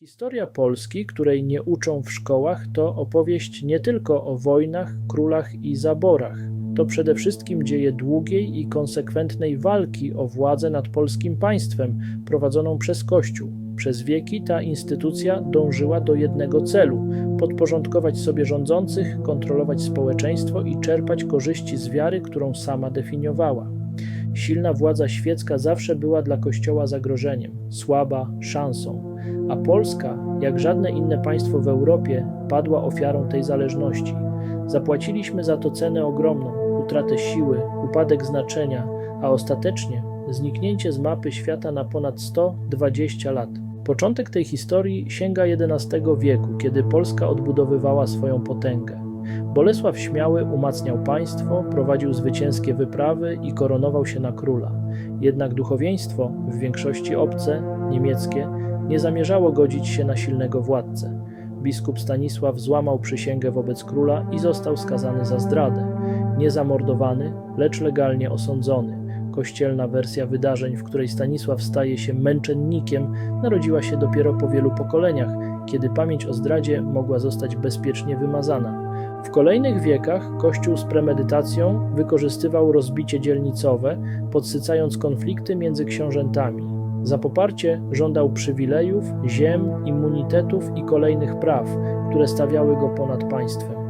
Historia Polski, której nie uczą w szkołach, to opowieść nie tylko o wojnach, królach i zaborach. To przede wszystkim dzieje długiej i konsekwentnej walki o władzę nad polskim państwem prowadzoną przez Kościół. Przez wieki ta instytucja dążyła do jednego celu podporządkować sobie rządzących, kontrolować społeczeństwo i czerpać korzyści z wiary, którą sama definiowała. Silna władza świecka zawsze była dla Kościoła zagrożeniem, słaba szansą, a Polska, jak żadne inne państwo w Europie, padła ofiarą tej zależności. Zapłaciliśmy za to cenę ogromną utratę siły, upadek znaczenia, a ostatecznie zniknięcie z mapy świata na ponad 120 lat. Początek tej historii sięga XI wieku, kiedy Polska odbudowywała swoją potęgę. Bolesław Śmiały umacniał państwo, prowadził zwycięskie wyprawy i koronował się na króla. Jednak duchowieństwo, w większości obce, niemieckie, nie zamierzało godzić się na silnego władcę. Biskup Stanisław złamał przysięgę wobec króla i został skazany za zdradę. Nie zamordowany, lecz legalnie osądzony. Kościelna wersja wydarzeń, w której Stanisław staje się męczennikiem, narodziła się dopiero po wielu pokoleniach, kiedy pamięć o zdradzie mogła zostać bezpiecznie wymazana. W kolejnych wiekach Kościół z premedytacją wykorzystywał rozbicie dzielnicowe, podsycając konflikty między książętami. Za poparcie żądał przywilejów, ziem, immunitetów i kolejnych praw, które stawiały go ponad państwem.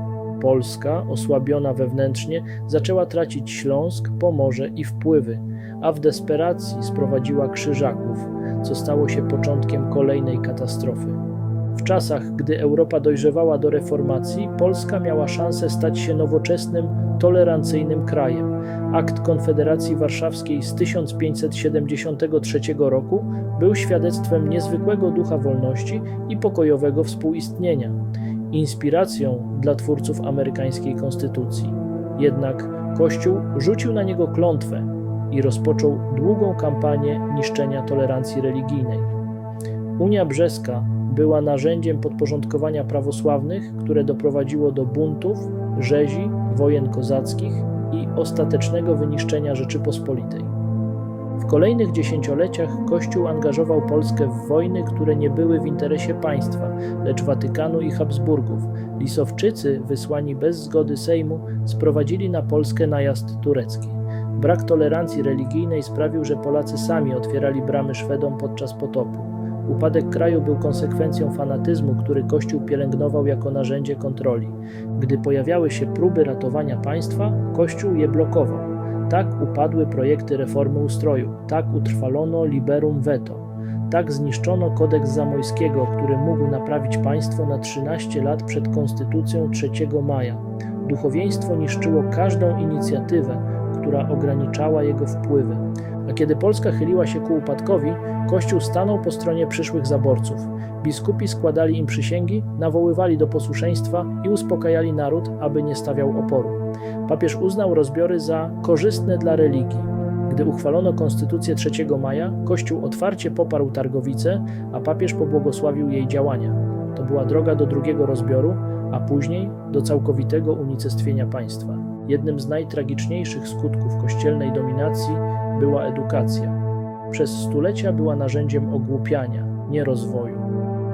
Polska, osłabiona wewnętrznie, zaczęła tracić Śląsk, Pomorze i wpływy, a w desperacji sprowadziła krzyżaków, co stało się początkiem kolejnej katastrofy. W czasach, gdy Europa dojrzewała do reformacji, Polska miała szansę stać się nowoczesnym, tolerancyjnym krajem. Akt Konfederacji Warszawskiej z 1573 roku był świadectwem niezwykłego ducha wolności i pokojowego współistnienia, inspiracją dla twórców amerykańskiej konstytucji. Jednak Kościół rzucił na niego klątwę i rozpoczął długą kampanię niszczenia tolerancji religijnej. Unia Brzeska była narzędziem podporządkowania prawosławnych, które doprowadziło do buntów, rzezi, wojen kozackich i ostatecznego wyniszczenia Rzeczypospolitej. W kolejnych dziesięcioleciach Kościół angażował Polskę w wojny, które nie były w interesie państwa, lecz Watykanu i Habsburgów. Lisowczycy, wysłani bez zgody Sejmu, sprowadzili na Polskę najazd turecki. Brak tolerancji religijnej sprawił, że Polacy sami otwierali bramy Szwedom podczas potopu. Upadek kraju był konsekwencją fanatyzmu, który Kościół pielęgnował jako narzędzie kontroli. Gdy pojawiały się próby ratowania państwa, Kościół je blokował. Tak upadły projekty reformy ustroju, tak utrwalono liberum veto, tak zniszczono kodeks Zamojskiego, który mógł naprawić państwo na 13 lat przed konstytucją 3 maja. Duchowieństwo niszczyło każdą inicjatywę, która ograniczała jego wpływy. A kiedy Polska chyliła się ku upadkowi, Kościół stanął po stronie przyszłych zaborców. Biskupi składali im przysięgi, nawoływali do posłuszeństwa i uspokajali naród, aby nie stawiał oporu. Papież uznał rozbiory za korzystne dla religii. Gdy uchwalono konstytucję 3 maja, Kościół otwarcie poparł Targowicę, a papież pobłogosławił jej działania. To była droga do drugiego rozbioru, a później do całkowitego unicestwienia państwa. Jednym z najtragiczniejszych skutków kościelnej dominacji była edukacja. Przez stulecia była narzędziem ogłupiania, nie rozwoju.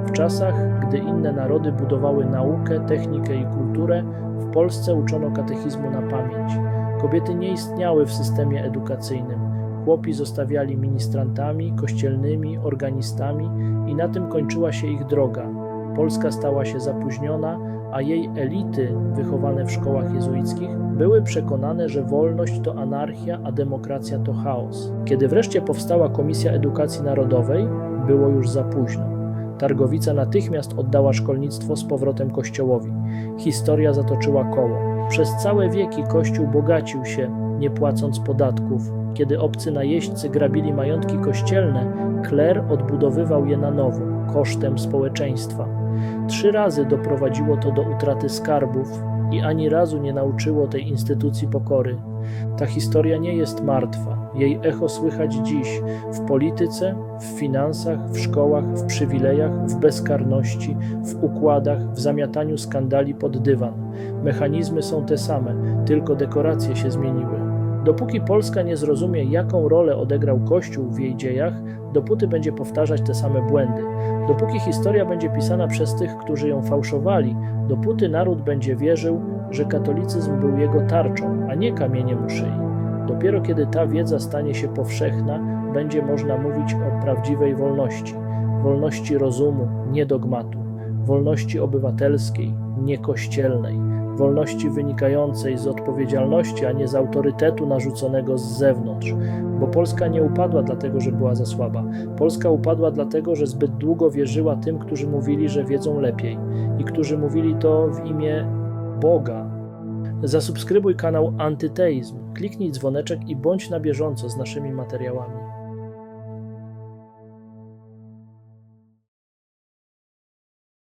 W czasach, gdy inne narody budowały naukę, technikę i kulturę, w Polsce uczono katechizmu na pamięć. Kobiety nie istniały w systemie edukacyjnym. Chłopi zostawiali ministrantami, kościelnymi, organistami i na tym kończyła się ich droga. Polska stała się zapóźniona, a jej elity, wychowane w szkołach jezuickich, były przekonane, że wolność to anarchia, a demokracja to chaos. Kiedy wreszcie powstała Komisja Edukacji Narodowej, było już za późno. Targowica natychmiast oddała szkolnictwo z powrotem Kościołowi. Historia zatoczyła koło. Przez całe wieki Kościół bogacił się, nie płacąc podatków. Kiedy obcy najeźdźcy grabili majątki kościelne, kler odbudowywał je na nowo, kosztem społeczeństwa. Trzy razy doprowadziło to do utraty skarbów i ani razu nie nauczyło tej instytucji pokory. Ta historia nie jest martwa. Jej echo słychać dziś w polityce, w finansach, w szkołach, w przywilejach, w bezkarności, w układach, w zamiataniu skandali pod dywan. Mechanizmy są te same, tylko dekoracje się zmieniły. Dopóki Polska nie zrozumie, jaką rolę odegrał Kościół w jej dziejach, dopóty będzie powtarzać te same błędy. Dopóki historia będzie pisana przez tych, którzy ją fałszowali, dopóty naród będzie wierzył, że katolicyzm był jego tarczą, a nie kamieniem u szyi. Dopiero kiedy ta wiedza stanie się powszechna, będzie można mówić o prawdziwej wolności wolności rozumu, nie dogmatu, wolności obywatelskiej, nie kościelnej, wolności wynikającej z odpowiedzialności, a nie z autorytetu narzuconego z zewnątrz. Bo Polska nie upadła dlatego, że była za słaba. Polska upadła dlatego, że zbyt długo wierzyła tym, którzy mówili, że wiedzą lepiej i którzy mówili to w imię Boga. Zasubskrybuj kanał Antyteizm, kliknij dzwoneczek i bądź na bieżąco z naszymi materiałami.